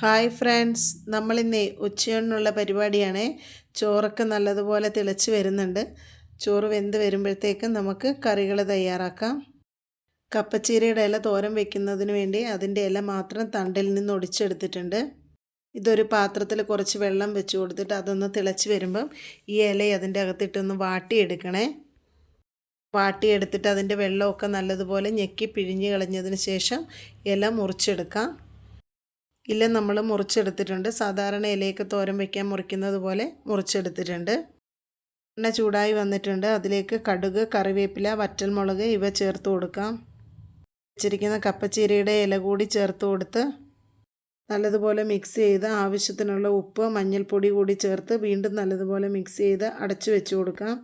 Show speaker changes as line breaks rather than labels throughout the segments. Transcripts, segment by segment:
Hi friends നമ്മളിന്ന് ഉച്ചയൂണിനുള്ള പരിപാടിയാണ്. ചോറൊക്കെ നല്ലതുപോലെ തിളച്ച് വരുന്നുണ്ട്. ചോറ് വെന്ത് വരുമ്പോഴത്തേക്കും നമുക്ക് കറികൾ തയ്യാറാക്കാം. കപ്പച്ചീരയുടെ ഇല തോരൻ വെക്കുന്നതിന് വേണ്ടി അതിന്റെ ഇല മാത്രം തണ്ടിൽ നിന്ന് ഒടിച്ചെടുത്തിട്ടുണ്ട്. ഇതൊരു പാത്രത്തിൽ കുറച്ച് വെള്ളം വെച്ച് കൊടുത്തിട്ട് അതൊന്ന് തിളച്ച് വരുമ്പം ഈ ഇല അതിന്റെ അകത്തിട്ടൊന്ന് വാട്ടിയെടുക്കണേ. വാട്ടിയെടുത്തിട്ട് അതിന്റെ വെള്ളമൊക്കെ നല്ലതുപോലെ ഞെക്കി പിഴിഞ്ഞ് കളഞ്ഞതിന് ശേഷം ഇല മുറിച്ചെടുക്കാം. ഇല നമ്മൾ മുറിച്ചെടുത്തിട്ടുണ്ട്. സാധാരണ ഇലയൊക്കെ തോരൻ വയ്ക്കാൻ മുറിക്കുന്നത് പോലെ മുറിച്ചെടുത്തിട്ടുണ്ട്. എണ്ണ ചൂടായി വന്നിട്ടുണ്ട്. അതിലേക്ക് കടുക് കറിവേപ്പില വറ്റൽമുളക് ഇവ ചേർത്ത് കൊടുക്കാം. വെച്ചിരിക്കുന്ന കപ്പച്ചീരയുടെ ഇല കൂടി ചേർത്ത് കൊടുത്ത് നല്ലതുപോലെ മിക്സ് ചെയ്ത് ആവശ്യത്തിനുള്ള ഉപ്പ് മഞ്ഞൾപ്പൊടി കൂടി ചേർത്ത് വീണ്ടും നല്ലതുപോലെ മിക്സ് ചെയ്ത് അടച്ചു വെച്ച് കൊടുക്കാം.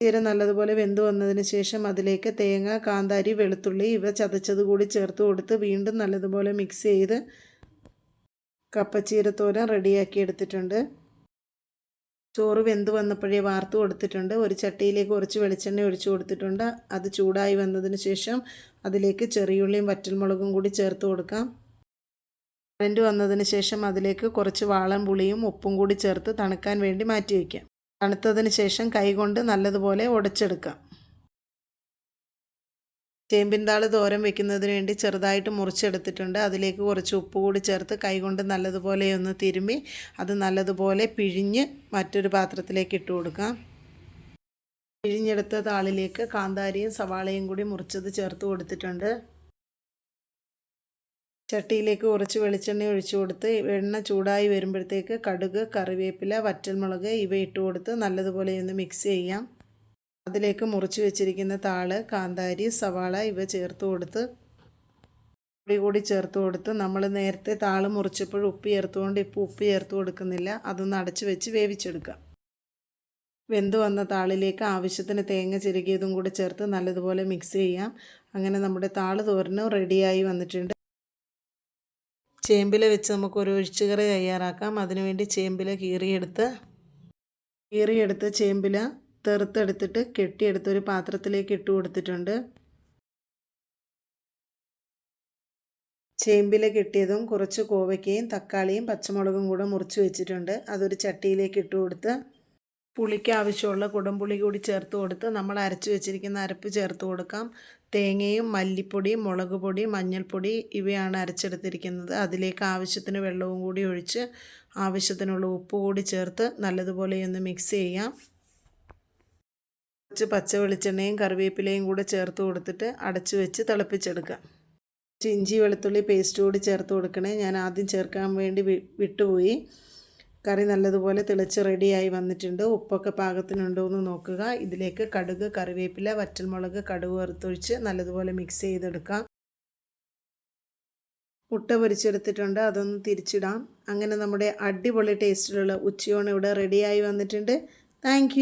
ചീര നല്ലതുപോലെ വെന്ത് വന്നതിന് ശേഷം അതിലേക്ക് തേങ്ങ കാന്താരി വെളുത്തുള്ളി ഇവ ചതച്ചത് കൂടി ചേർത്ത് കൊടുത്ത് വീണ്ടും നല്ലതുപോലെ മിക്സ് ചെയ്ത് കപ്പച്ചീരത്തോരൻ റെഡിയാക്കി എടുത്തിട്ടുണ്ട്. ചോറ് വെന്ത് വന്നപ്പോഴേ വാർത്ത് കൊടുത്തിട്ടുണ്ട്. ഒരു ചട്ടിയിലേക്ക് കുറച്ച് വെളിച്ചെണ്ണ ഒഴിച്ചു കൊടുത്തിട്ടുണ്ട്. അത് ചൂടായി വന്നതിന് ശേഷം അതിലേക്ക് ചെറിയുള്ളിയും വറ്റൽമുളകും കൂടി ചേർത്ത് കൊടുക്കാം. കറണ്ട് വന്നതിന് ശേഷം അതിലേക്ക് കുറച്ച് വാളം പുളിയും ഉപ്പും കൂടി ചേർത്ത് തണുക്കാൻ വേണ്ടി മാറ്റി വയ്ക്കാം. തണുത്തതിന് ശേഷം കൈകൊണ്ട് നല്ലതുപോലെ ഉടച്ചെടുക്കാം. ചേമ്പിൻതാൾ തോരൻ വെക്കുന്നതിന് വേണ്ടി ചെറുതായിട്ട് മുറിച്ചെടുത്തിട്ടുണ്ട്. അതിലേക്ക് കുറച്ച് ഉപ്പ് കൂടി ചേർത്ത് കൈകൊണ്ട് നല്ലതുപോലെ ഒന്ന് തിരുമ്മി അത് നല്ലതുപോലെ പിഴിഞ്ഞ് മറ്റൊരു പാത്രത്തിലേക്ക് ഇട്ട് കൊടുക്കാം. പിഴിഞ്ഞെടുത്ത താളിലേക്ക് കാന്താരിയും സവാളയും കൂടി മുറിച്ചത് ചേർത്ത് കൊടുത്തിട്ടുണ്ട്. ചട്ടിയിലേക്ക് കുറച്ച് വെളിച്ചെണ്ണ ഒഴിച്ചു കൊടുത്ത് എണ്ണ ചൂടായി വരുമ്പോഴത്തേക്ക് കടുക് കറിവേപ്പില വറ്റൽമുളക് ഇവ ഇട്ട് കൊടുത്ത് നല്ലതുപോലെ ഒന്ന് മിക്സ് ചെയ്യാം. അതിലേക്ക് മുറിച്ച് വെച്ചിരിക്കുന്ന താൾ കാന്താരി സവാള ഇവ ചേർത്ത് കൊടുത്ത് പൊടി കൂടി ചേർത്ത് കൊടുത്ത് നമ്മൾ നേരത്തെ താൾ മുറിച്ചപ്പോൾ ഉപ്പ് ചേർത്തുകൊണ്ട് ഇപ്പോൾ ഉപ്പ് ചേർത്ത് കൊടുക്കുന്നില്ല. അതൊന്ന് അടച്ച് വെച്ച് വേവിച്ചെടുക്കാം വെന്ത് വന്ന താളിലേക്ക് ആവശ്യത്തിന് തേങ്ങ ചിരകിയതും കൂടി ചേർത്ത് നല്ലതുപോലെ മിക്സ് ചെയ്യാം. അങ്ങനെ നമ്മുടെ താൾ തോരനും റെഡിയായി വന്നിട്ടുണ്ട്. ചേമ്പില വെച്ച് നമുക്ക് ഒരു ഒഴിച്ചുകറി തയ്യാറാക്കാം. അതിനുവേണ്ടി ചേമ്പില കീറിയെടുത്ത് കീറിയെടുത്ത് ചേമ്പില തെറുത്തെടുത്തിട്ട് കെട്ടിയെടുത്ത് ഒരു പാത്രത്തിലേക്ക് ഇട്ട് കൊടുത്തിട്ടുണ്ട്. ചേമ്പില കെട്ടിയതും കുറച്ച് കോവയ്ക്കയും തക്കാളിയും പച്ചമുളകും കൂടെ മുറിച്ച് വെച്ചിട്ടുണ്ട്. അതൊരു ചട്ടിയിലേക്ക് ഇട്ട് കൊടുത്ത് പുളിക്ക് ആവശ്യമുള്ള കുടംപുളി കൂടി ചേർത്ത് കൊടുത്ത് നമ്മൾ അരച്ച് വെച്ചിരിക്കുന്ന അരപ്പ് ചേർത്ത് കൊടുക്കാം. തേങ്ങയും മല്ലിപ്പൊടി മുളക് പൊടി മഞ്ഞൾപ്പൊടി ഇവയാണ് അരച്ചെടുത്തിരിക്കുന്നത്. അതിലേക്ക് ആവശ്യത്തിന് വെള്ളവും കൂടി ഒഴിച്ച് ആവശ്യത്തിനുള്ള ഉപ്പ് കൂടി ചേർത്ത് നല്ലതുപോലെ ഒന്ന് മിക്സ് ചെയ്യാം. കുറച്ച് പച്ച വെളിച്ചെണ്ണയും കറിവേപ്പിലയും കൂടെ ചേർത്ത് കൊടുത്തിട്ട് അടച്ച് വെച്ച് തിളപ്പിച്ചെടുക്കാം കുറച്ച് ഇഞ്ചി വെളുത്തുള്ളി പേസ്റ്റ് കൂടി ചേർത്ത് കൊടുക്കണേ. ഞാൻ ആദ്യം ചേർക്കാൻ വേണ്ടി വിട്ടുപോയി. കറി നല്ലതുപോലെ തിളച്ച് റെഡിയായി വന്നിട്ടുണ്ട്. ഉപ്പൊക്കെ പാകത്തിനുണ്ടോ എന്ന് നോക്കുക. ഇതിലേക്ക് കടുക് കറിവേപ്പില വറ്റൽമുളക് കടുക് വറുത്തൊഴിച്ച് നല്ലതുപോലെ മിക്സ് ചെയ്തെടുക്കാം. മുട്ട പൊരിച്ചെടുത്തിട്ടുണ്ട്. അതൊന്ന് തിരിച്ചിടാം. അങ്ങനെ നമ്മുടെ അടിപൊളി ടേസ്റ്റിലുള്ള ഉച്ചയോണ് ഇവിടെ റെഡിയായി വന്നിട്ടുണ്ട്. താങ്ക്